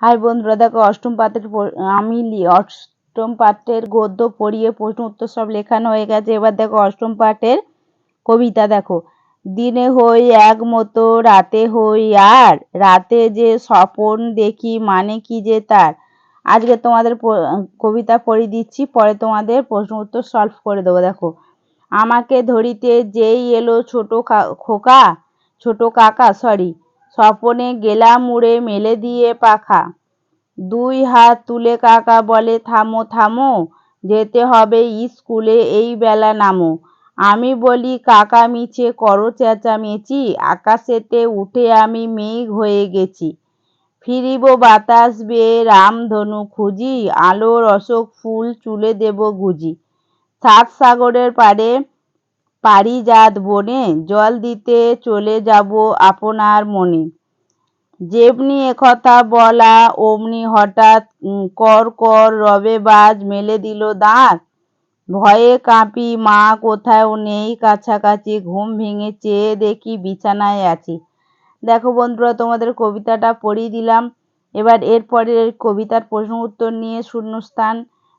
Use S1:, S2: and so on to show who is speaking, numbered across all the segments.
S1: High বন্ধুরা, দেখো অষ্টম পাত্রের আমি অষ্টম পাঠের গদ্য পড়িয়ে প্রশ্ন উত্তর সব লেখানো হয়ে গেছে। এবার দেখো অষ্টম পাঠের কবিতা দেখো। দিনে হই এক মতো, রাতে হই আর। রাতে যে স্বপন দেখি মানে কি যে তার? আজকে তোমাদের কবিতা পড়িয়ে দিচ্ছি, পরে তোমাদের প্রশ্ন উত্তর সলভ করে দেবো। দেখো, আমাকে ধরিতে যেই এলো ছোট খোকা, ছোট কাকা সরি স্বপনে গেলাম উড়ে মেলে দিয়ে পাখা। দুই হাত তুলে কাকা বলে, থামো থামো, যেতে হবে স্কুলে, এই বেলা নামো। আমি বলি, কাকা মিছে করো চেঁচামেচি, আকাশেতে উঠে আমি মেঘ হয়ে গেছি। ফিরিব বাতাস বেয়ে, রামধনু খুঁজি, আলোর অশোক ফুল চুলে দেব গুজি। সাত সাগরের পাড়ে পারিজাত বনে জল দিতে চলে যাব আপনার মনে। যেমনি একথা বলা, অমনি হঠাৎ কর কর রবে বাজ মেলে দিল দাঁত ভয়ে কাঁপি মা, কোথাও নেই, কাছাকাছি ঘুম ভেঙে চেয়ে দেখি বিছানায় আছি। দেখো বন্ধুরা, তোমাদের কবিতাটা পড়িয়ে দিলাম। এবার এরপরে কবিতার প্রশ্ন উত্তর নিয়ে শূন্যস্থান।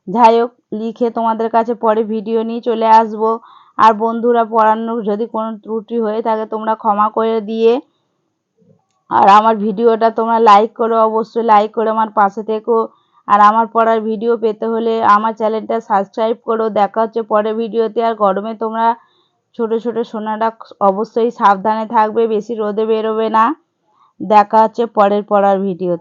S1: যাই হোক, লিখে তোমাদের কাছে পরে ভিডিও নিয়ে চলে আসব। আর বন্ধুরা পড়ানোর যদি কোনো ত্রুটি হয়ে থাকে তোমরা ক্ষমা করে দিয়ে আর আমার ভিডিওটা তোমরা লাইক করো অবশ্যই লাইক করে আমার পাশে থেকো। আর আমার পড়ার ভিডিও পেতে হলে আমার চ্যানেলটা সাবস্ক্রাইব করো। দেখা হচ্ছে পরের ভিডিওতে আর গরমে তোমরা ছোট ছোট সোনাটা অবশ্যই সাবধানে থাকবে, বেশি রোদে বেরোবে না। দেখা হচ্ছে পরের পড়ার ভিডিও